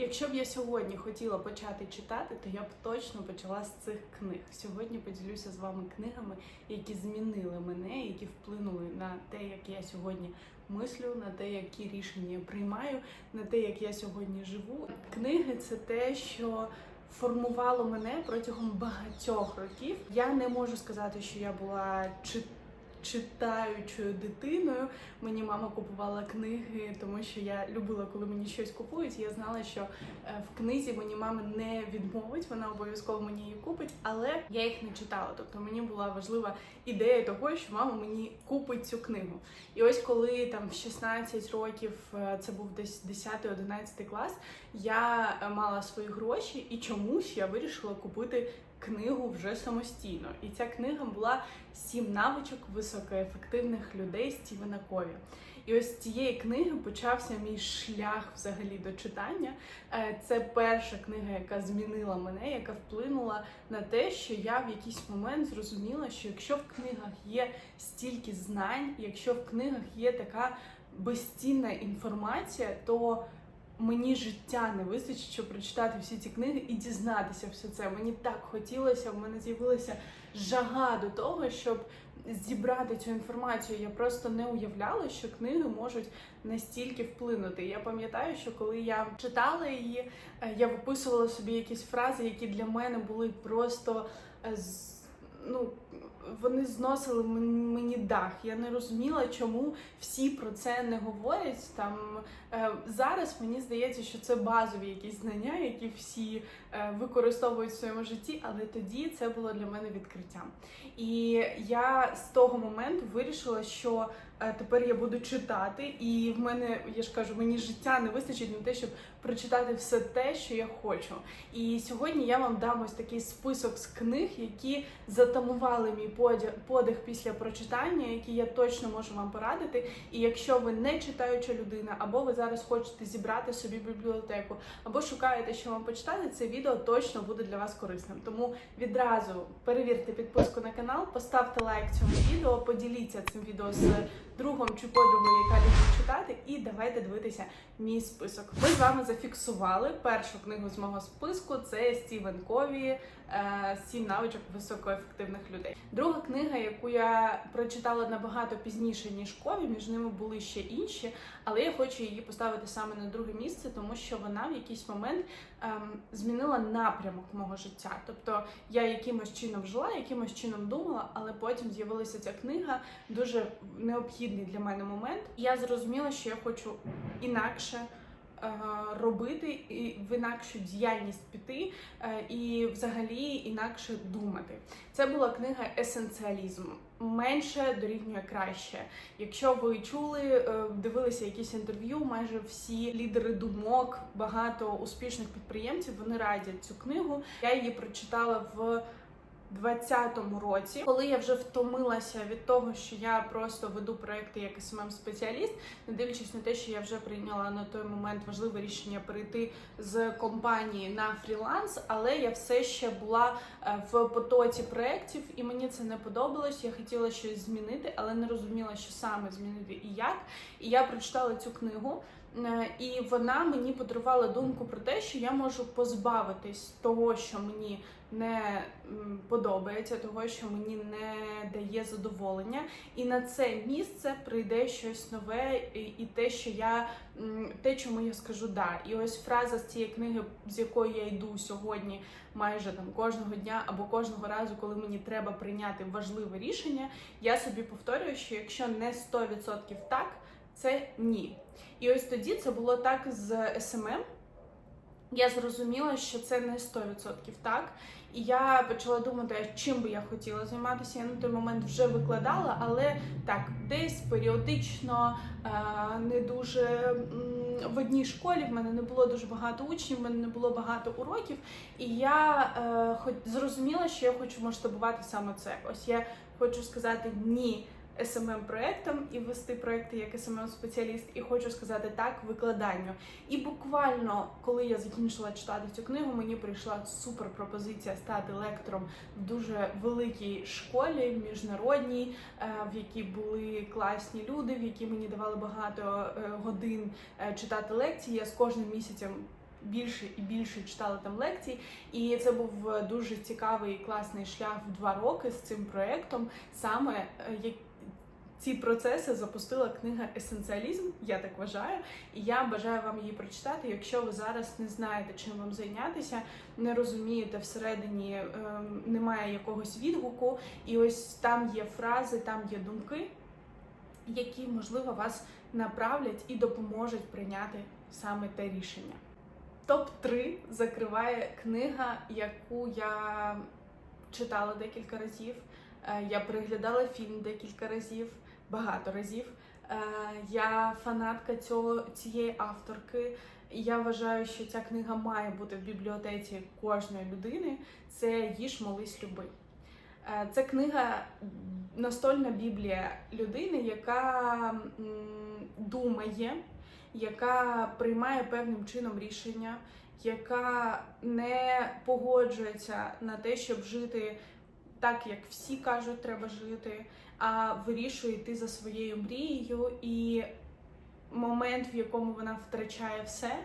Якщо б я сьогодні хотіла почати читати, то я б точно почала з цих книг. Сьогодні поділюся з вами книгами, які змінили мене, які вплинули на те, як я сьогодні мислю, на те, які рішення я приймаю, на те, як я сьогодні живу. Книги це те, що формувало мене протягом багатьох років. Я не можу сказати, що я була чи читаючою дитиною. Мені мама купувала книги, тому що я любила, коли мені щось купують. Я знала, що е, в книзі мені мама не відмовить, вона обов'язково мені її купить, але я їх не читала. Тобто мені була важлива ідея того, що мама мені купить цю книгу. І ось коли там в 16 років е, це був десь 10-11 клас, я е, мала свої гроші, і чомусь я вирішила купити книгу вже самостійно. І ця книга була сім навичок високоефективних людей Стівена Кові. І ось з цієї книги почався мій шлях взагалі до читання. Е, Це перша книга, яка змінила мене, яка вплинула на те, що я в якийсь момент зрозуміла, що якщо в книгах є стільки знань, якщо в книгах є така безцінна інформація, то мені життя не вистачить, щоб прочитати всі ці книги і дізнатися все це. Мені так хотілося, в мене з'явилася жага до того, щоб зібрати цю інформацію. Я просто не уявляла, що книги можуть настільки вплинути. Я пам'ятаю, що коли я читала її, е, я виписувала собі якісь фрази, які для мене були просто е, ну. Вони зносили мені дах. Я не розуміла, чому всі про це не говорять. Там е, зараз мені здається, що це базові якісь знання, які всі е, використовують в своєму житті, але тоді це було для мене відкриттям. І я з того моменту вирішила, що тепер я буду читати, і в мене, я ж кажу, мені життя не вистачить на те, щоб прочитати все те, що я хочу. І сьогодні я вам дам ось такий список з книг, які затамували мій подих після прочитання, які я точно можу вам порадити. І якщо ви не читаюча людина, або ви зараз хочете зібрати собі бібліотеку, або шукаєте, що вам почитати, це відео точно буде для вас корисним. Тому відразу перевірте підписку на канал, поставте лайк цьому відео, поділіться цим відео з другом чи подругою, яка любить читати, і давайте дивитися мій список. Ми з вами зафіксували першу книгу з мого списку. Це Стівен Кові е, «Сім навичок високоефективних людей. Друга книга, яку я прочитала набагато пізніше ніж Кові, між ними були ще інші, але я хочу її поставити саме на друге місце, тому що вона в якийсь момент ем, змінила напрямок мого життя. Тобто я якимось чином жила, якимось чином думала, але потім з'явилася ця книга, дуже необхідний для мене момент. Я зрозуміла, що я хочу інакше. е, Робити і в інакшу діяльність піти, е, і взагалі інакше думати. Це була книга Есенціалізм. Менше дорівнює краще. Якщо ви чули, е, дивилися якісь інтерв'ю, майже всі лідери думок, багато успішних підприємців вони радять цю книгу. Я її прочитала в 2020 році, коли я вже втомилася від того, що я просто веду проекти як смм спеціаліст, не дивлячись на те, що я вже прийняла на той момент важливе рішення перейти з компанії на фріланс, але я все ще була е, в потоці проєктів, і мені це не подобалось. Я хотіла щось змінити, але не розуміла, що саме змінити і як. І я прочитала цю книгу. Е, І вона мені подарувала думку про те, що я можу позбавитись того, що мені не подобається, того, що мені не дає задоволення, і на це місце прийде щось нове, і, те, що я те, чому я скажу да. І ось фраза з цієї книги, з якою я йду сьогодні, майже там кожного дня або кожного разу, коли мені треба прийняти важливе рішення, я собі повторюю, що якщо не 100% так, це ні. І ось тоді це було так з СММ. Я зрозуміла, що це не 100% так. І я почала думати, чим би я хотіла займатися. Я на той момент вже викладала, але так, десь періодично, е, не дуже в одній школі. В мене не було дуже багато учнів, в мене не було багато уроків. І я е, зрозуміла, що я хочу масштабувати саме це. Ось я хочу сказати ні smm проектам і вести проекти як smm спеціаліст і хочу сказати так викладанню. І буквально, коли я закінчила читати цю книгу, мені прийшла супер пропозиція стати лектором в дуже великій школі, міжнародній, е, в якій були класні люди, в якій мені давали багато е, годин е, читати лекції. Я з кожним місяцем більше і більше читала там лекцій. І це був дуже цікавий і класний шлях в два роки з цим проєктом. Саме е, як ці процеси запустила книга Есенціалізм, я так вважаю, і я бажаю вам її прочитати. Якщо ви зараз не знаєте, чим вам зайнятися, не розумієте всередині, ем, немає якогось відгуку, і ось там є фрази, там є думки, які можливо вас направлять і допоможуть прийняти саме те рішення. Топ 3 закриває книга, яку я читала декілька разів. Е, Я переглядала фільм декілька разів, багато разів. Е, Я фанатка цього цієї авторки. Я вважаю, що ця книга має бути в бібліотеці кожної людини. Це їж, молись, люби. Е, Це книга настольна біблія людини, яка думає, яка приймає певним чином рішення, яка не погоджується на те, щоб жити так, як всі кажуть, треба жити, а вирішує йти за своєю мрією. І момент, в якому вона втрачає все,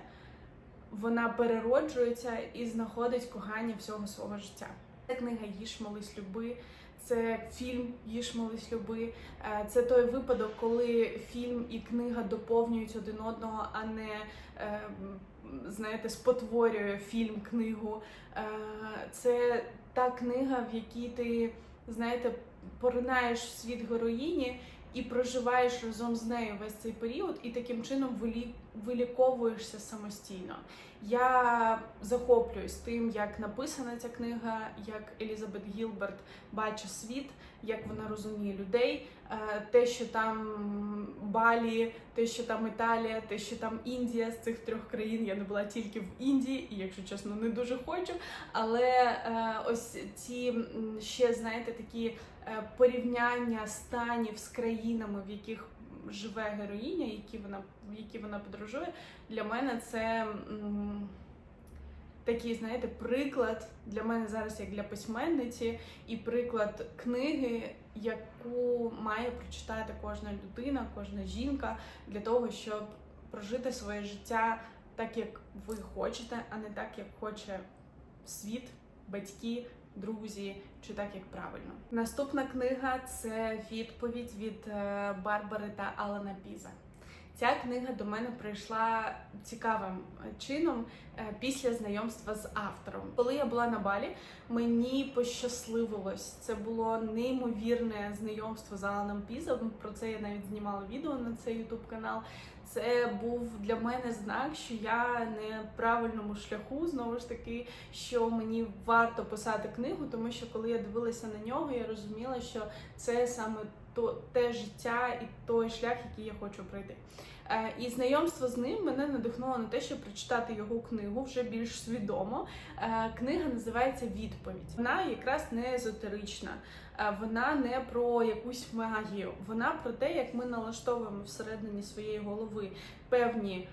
вона перероджується і знаходить кохання всього свого життя. Це книга Їж, молись, люби. Це фільм Їж, молись, люби. Е, Це той випадок, коли фільм і книга доповнюють один одного, а не е, знаєте, спотворює фільм, книгу. Е, Це та книга, в якій ти знаєте, поринаєш в світ героїні і проживаєш разом з нею весь цей період, і таким чином вилі- виліковуєшся самостійно. Я захоплююсь тим, як написана ця книга, як Елізабет Гілберт бачить світ, як вона розуміє людей. Е, Те, що там Балі, те, що там Італія, те, що там Індія з цих трьох країн. Я не була тільки в Індії, і якщо чесно, не дуже хочу. Але е, ось ці ще знаєте такі е, порівняння станів з країнами, в яких живе героїня, які вона в які вона подорожує, для мене це м, такий, знаєте, приклад для мене зараз як для письменниці, і приклад книги, яку має прочитати кожна людина, кожна жінка для того, щоб прожити своє життя так, як ви хочете, а не так, як хоче світ, батьки, друзі, чи так як правильно. Наступна книга це відповідь від е, Барбари та Алана Піза. Ця книга до мене прийшла цікавим е, чином е, після знайомства з автором. Коли я була на балі, мені пощасливилось. Це було неймовірне знайомство з Аланом Пізом. Про це я навіть знімала відео на цей ютуб канал. Це був для мене знак, що я не правильному шляху. Знову ж таки, що мені варто писати книгу, тому що коли я дивилася на нього, я розуміла, що це саме то те життя і той шлях, який я хочу пройти. Е, І знайомство з ним мене надихнуло на те, щоб прочитати його книгу вже більш свідомо. Е, Книга називається Відповідь. Вона якраз не езотерична, е, вона не про якусь магію, вона про те, як ми налаштовуємо всередині своєї голови певні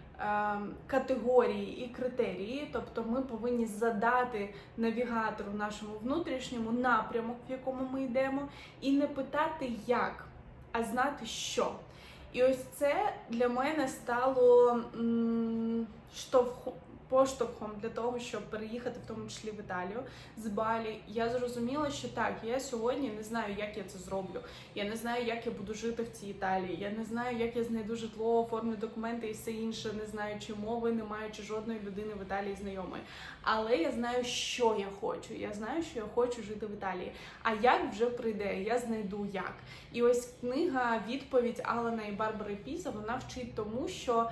категорії і критерії. Тобто ми повинні задати навігатору нашому внутрішньому напрямок, в якому ми йдемо, і не питати як, а знати що. І ось це для мене стало м, штовхом. Поштовхом для того, щоб переїхати, в тому числі в Італію з Балі, я зрозуміла, що так, я сьогодні не знаю, як я це зроблю. Я не знаю, як я буду жити в цій Італії. Я не знаю, як я знайду житло, оформлю документи і все інше, не знаючи мови, не маючи жодної людини в Італії знайомої. Але я знаю, що я хочу. Я знаю, що я хочу жити в Італії. А як вже прийде, я знайду як. І ось книга Відповідь Алана і Барбари Піза вона вчить тому, що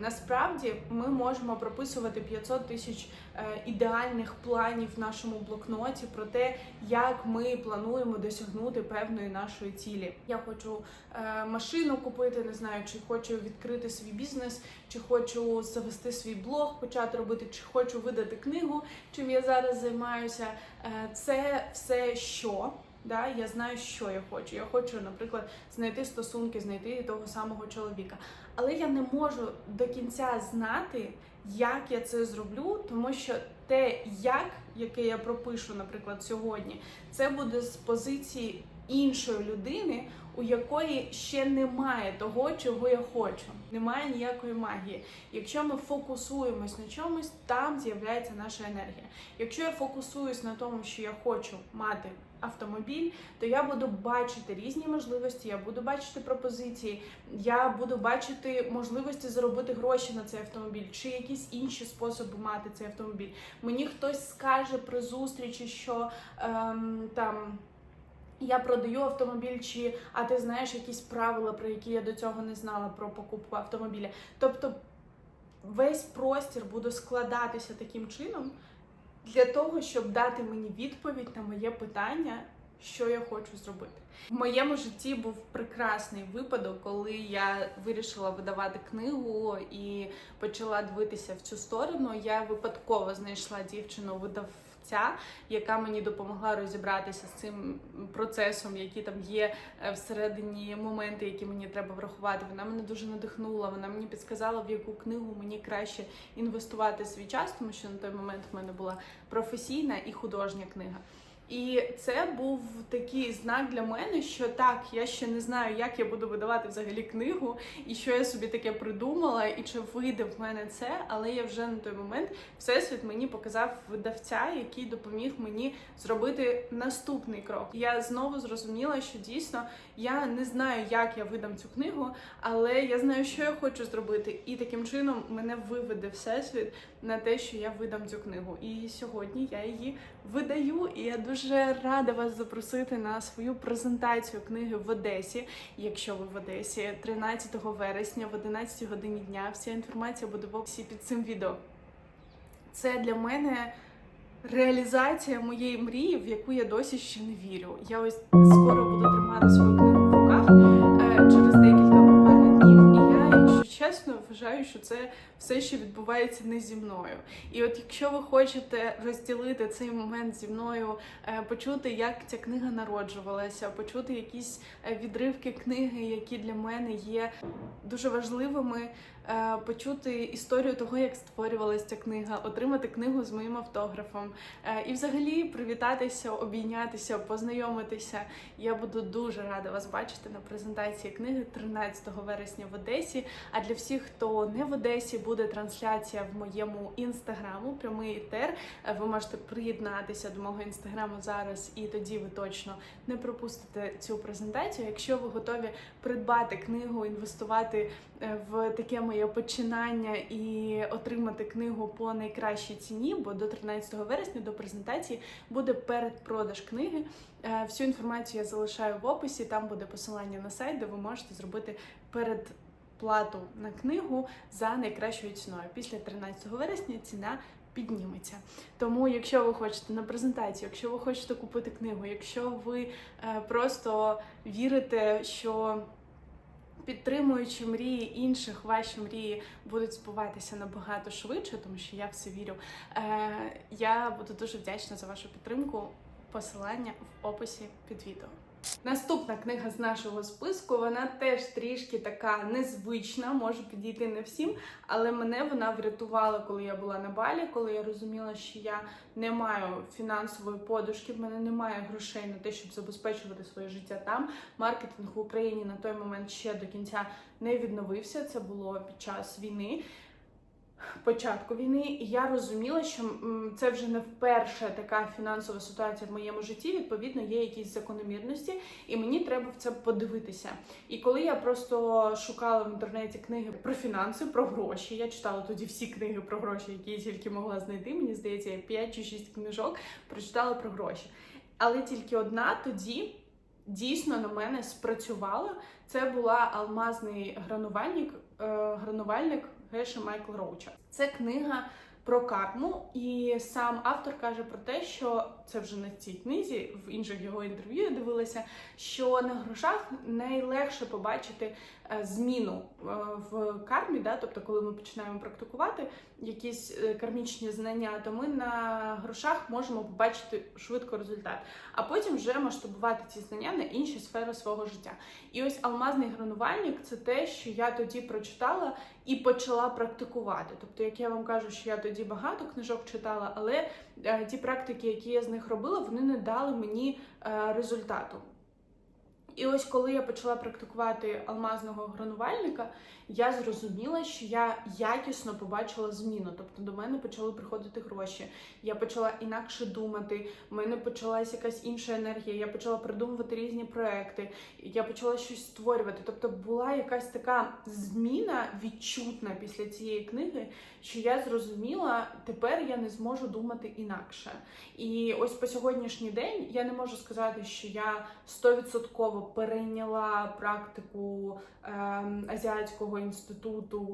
насправді ми можемо прописувати 500 тисяч е, ідеальних планів в нашому блокноті про те, як ми плануємо досягнути певної нашої цілі. Я хочу е, машину купити, не знаю, чи хочу відкрити свій бізнес, чи хочу завести свій блог, почати робити, чи хочу видати книгу, чим я зараз займаюся. Е, Це все що. Да, я знаю, що я хочу. Я хочу, наприклад, знайти стосунки, знайти того самого чоловіка. Але я не можу до кінця знати, як я це зроблю, тому що те, як, яке я пропишу, наприклад, сьогодні, це буде з позиції іншої людини, у якої ще немає того, чого я хочу. Немає ніякої магії. Якщо ми фокусуємось на чомусь, там з'являється наша енергія. Якщо я фокусуюсь на тому, що я хочу мати автомобіль, то я буду бачити різні можливості, я буду бачити пропозиції, я буду бачити можливості заробити гроші на цей автомобіль, чи якісь інші способи мати цей автомобіль. Мені хтось скаже при зустрічі, що ем, там. Я продаю автомобіль, чи а ти знаєш якісь правила, про які я до цього не знала про покупку автомобіля. Тобто весь простір буде складатися таким чином для того, щоб дати мені відповідь на моє питання, що я хочу зробити. В моєму житті був прекрасний випадок, коли я вирішила видавати книгу і почала дивитися в цю сторону. Я випадково знайшла дівчину видавця, яка мені допомогла розібратися з цим процесом, які там є е, всередині моменти, які мені треба врахувати. Вона мене дуже надихнула. Вона мені підсказала, в яку книгу мені краще інвестувати свій час, тому що на той момент в мене була професійна і художня книга. І це був такий знак для мене, що так, я ще не знаю, як я буду видавати взагалі книгу, і що я собі таке придумала, і чи вийде в мене це. Але я вже на той момент всесвіт мені показав видавця, який допоміг мені зробити наступний крок. Я знову зрозуміла, що дійсно я не знаю, як я видам цю книгу, але я знаю, що я хочу зробити, і таким чином мене виведе всесвіт на те, що я видам цю книгу. І сьогодні я її видаю, і я дуже рада вас запросити на свою презентацію книги в Одесі. Якщо ви в Одесі, 13 вересня в 11 годині дня. Вся інформація буде в описі під цим відео. Це для мене. Реалізація моєї мрії, в яку я досі ще не вірю. Я ось скоро буду тримати свою книгу чесно, вважаю, що це все ще відбувається не зі мною. І от якщо ви хочете розділити цей момент зі мною, е, почути, як ця книга народжувалася, почути якісь е, відривки книги, які для мене є дуже важливими. е, Почути історію того, як створювалася ця книга, отримати книгу з моїм автографом і, взагалі, привітатися, обійнятися, познайомитися. Я буду дуже рада вас бачити на презентації книги 13 вересня в Одесі. А для всіх, хто не в Одесі, буде трансляція в моєму інстаграму, прямий етер. Е, Ви можете приєднатися до мого інстаграму зараз, і тоді ви точно не пропустите цю презентацію. Якщо ви готові придбати книгу, інвестувати е, в таке моє починання і отримати книгу по найкращій ціні, бо до 13 вересня до презентації буде передпродаж книги. Е, Всю інформацію я залишаю в описі. Там буде посилання на сайт, де ви можете зробити передплату на книгу за найкращою ціною. Після 13 вересня ціна. Підніметься. Тому, якщо ви хочете на презентацію, якщо ви хочете купити книгу, якщо ви е, просто вірите, що підтримуючи мрії інших, ваші мрії будуть збуватися набагато швидше, тому що я в це вірю. Е, я буду дуже вдячна за вашу підтримку. Посилання в описі під відео. Наступна книга з нашого списку, вона теж трішки така незвична, може підійти не всім, але мене вона врятувала, коли я була на балі, коли я розуміла, що я не маю фінансової подушки, в мене немає грошей на те, щоб забезпечувати своє життя там. Маркетинг в Україні на той момент ще до кінця не відновився. Це було під час війни. Початку війни, і я розуміла, що це вже не вперше така фінансова ситуація в моєму житті. Відповідно, є якісь закономірності, і мені треба в це подивитися. І коли я просто шукала в інтернеті книги про фінанси, про гроші, я читала тоді всі книги про гроші, які я тільки могла знайти. Мені здається, я 5 чи 6 книжок прочитала про гроші. Але тільки одна тоді дійсно на мене спрацювала. Це була алмазний гранувальник, е, гранувальник Геша Майкл Роуча. Це книга про карму, і сам автор каже про те, що це вже на цій книзі, в інших його інтерв'ю дивилася, що на грошах найлегше побачити зміну е, в кармі, да? тобто, коли ми починаємо практикувати якісь е, кармічні знання, то ми на грошах можемо побачити швидко результат, а потім вже масштабувати ці знання на інші сфери свого життя. І ось алмазний гранувальник це те, що я тоді прочитала і почала практикувати. Тобто, як я вам кажу, що я тоді багато книжок читала, але е, ті практики, які я з них робила, вони не дали мені е, результату. І ось коли я почала практикувати алмазного гранувальника, я зрозуміла, що я якісно побачила зміну. Тобто до мене почали приходити гроші. Я почала інакше думати. в мене почалась якась інша енергія. Я почала придумувати різні проекти. Я почала щось створювати. Тобто була якась така зміна відчутна після цієї книги, що я зрозуміла, тепер я не зможу думати інакше. І ось по сьогоднішній день я не можу сказати, що я стовідсотково перейняла практику ем, азіатського інституту.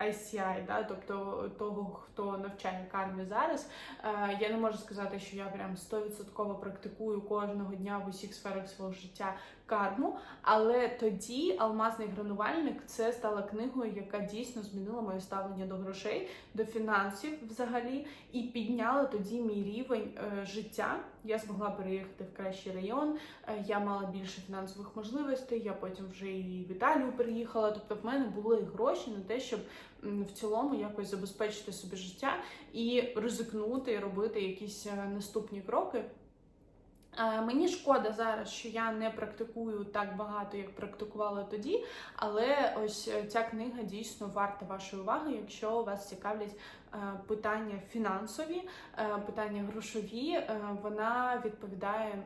ICI, да, тобто того, хто навчає кармі зараз. Е, я не можу сказати, що я прям 100% практикую кожного дня в усіх сферах свого життя карму. Але тоді Алмазний гранувальник це стала книгою, яка дійсно змінила моє ставлення до грошей, до фінансів взагалі, і підняла тоді мій рівень е, життя. Я змогла переїхати в кращий район. Е, я мала більше фінансових можливостей. Я потім вже і в Італію переїхала. Тобто, в мене були гроші на те, щоб в цілому якось забезпечити собі життя і ризикнути, і робити якісь е, наступні кроки. Е, мені шкода зараз, що я не практикую так багато, як практикувала тоді, але ось е, ця книга дійсно варта вашої уваги, якщо вас цікавлять питання фінансові, питання грошові, вона відповідає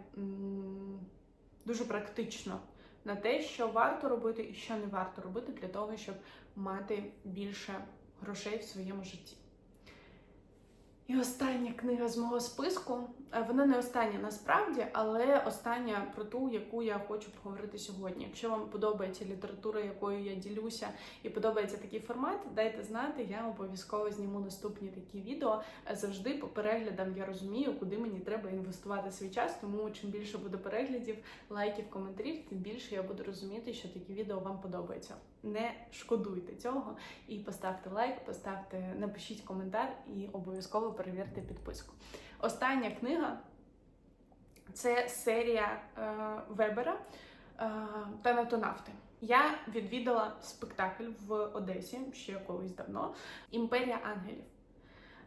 дуже практично на те, що варто робити і що не варто робити для того, щоб мати більше грошей в своєму житті. І остання книга з мого списку. Е, вона не остання насправді, але остання про ту, яку я хочу поговорити сьогодні. Якщо вам подобається література, якою я ділюся, і подобається такий формат, дайте знати, я обов'язково зніму наступні такі відео. Е, завжди по переглядам я розумію, куди мені треба інвестувати свій час. Тому чим більше буде переглядів, лайків, коментарів, тим більше я буду розуміти, що такі відео вам подобаються. Не шкодуйте цього і поставте лайк, поставте, напишіть коментар і обов'язково перевірте підписку. Остання книга це серія е, Вебера е, Танатонавти. Я відвідала спектакль в Одесі ще колись давно Імперія ангелів.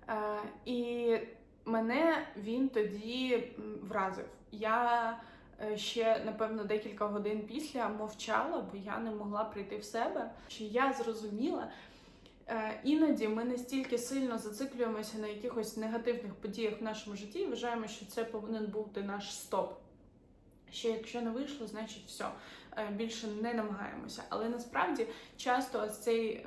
Е, і мене він тоді вразив. Я е, ще, напевно, декілька годин після мовчала, бо я не могла прийти в себе. Що я зрозуміла. Е, іноді ми настільки сильно зациклюємося на якихось негативних подіях в нашому житті і вважаємо, що це повинен бути наш стоп. Що якщо не вийшло, значить все, більше не намагаємося. Але насправді часто цей, е,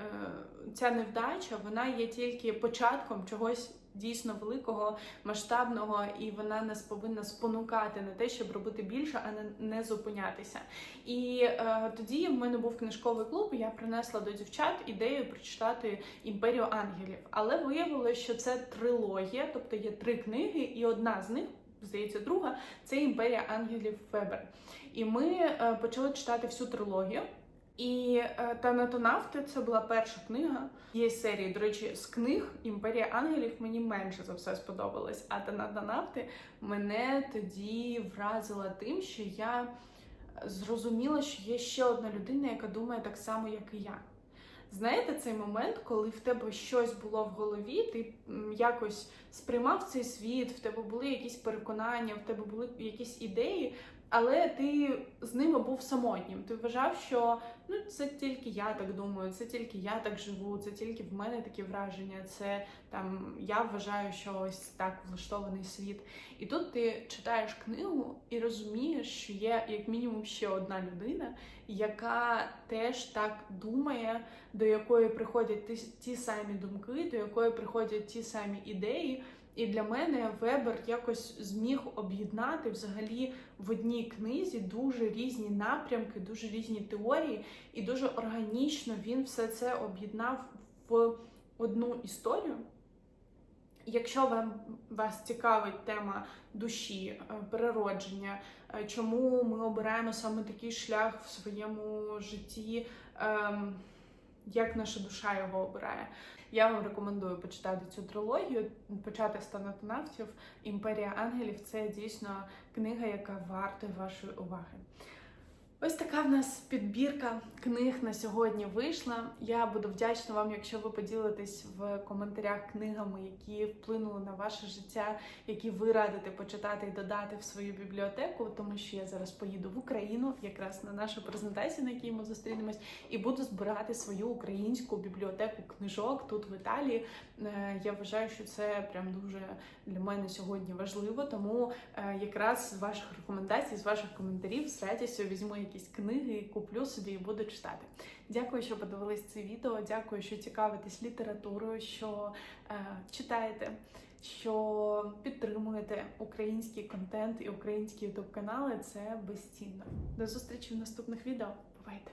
ця невдача вона є тільки початком чогось дійсно великого, масштабного, і вона нас повинна спонукати на те, щоб робити більше, а не, не зупинятися. І е, тоді в мене був книжковий клуб. Я принесла до дівчат ідею прочитати імперію ангелів. Але виявилося, що це трилогія, тобто є три книги, і одна з них. Здається, друга це імперія ангелів Фебер. І ми е, почали читати всю трилогію. І е, Танатонавти це була перша книга є серії. До речі, з книг Імперія ангелів мені менше за все сподобалось. А Танатонавти мене тоді вразила тим, що я зрозуміла, що є ще одна людина, яка думає так само, як і я. Знаєте, цей момент, коли в тебе щось було в голові, ти якось сприймав цей світ, в тебе були якісь переконання, в тебе були якісь ідеї, але ти з ними був самотнім. Ти вважав, що ну це тільки я так думаю, це тільки я так живу, це тільки в мене такі враження. Це там я вважаю, що ось так влаштований світ. І тут ти читаєш книгу і розумієш, що є як мінімум ще одна людина, яка теж так думає, до якої приходять ті, самі думки, до якої приходять ті самі ідеї. І для мене Вебер якось зміг об'єднати взагалі в одній книзі дуже різні напрямки, дуже різні теорії, і дуже органічно він все це об'єднав в одну історію. Якщо вам вас цікавить тема душі, е, переродження, е, чому ми обираємо саме такий шлях в своєму житті, ем, як наша душа його обирає, я вам рекомендую почитати цю трилогію, почати з танатонавтів. Імперія ангелів це дійсно книга, яка варта вашої уваги. Ось така в нас підбірка книг на сьогодні вийшла. Я буду вдячна вам, якщо ви поділитесь в коментарях книгами, які вплинули на ваше життя, які ви радите почитати і додати в свою бібліотеку, тому що я зараз поїду в Україну, якраз на нашу презентацію, на якій ми зустрінемось, і буду збирати свою українську бібліотеку книжок тут в Італії. Е, Я вважаю, що це прям дуже для мене сьогодні важливо. Тому е, якраз з ваших рекомендацій, з ваших коментарів з радістю візьму якісь книги, куплю собі і буду читати. Дякую, що подивились це відео. Дякую, що цікавитесь літературою, що е, читаєте, що підтримуєте український контент і українські ютуб канали. Це безцінно. До зустрічі в наступних відео. Бувайте!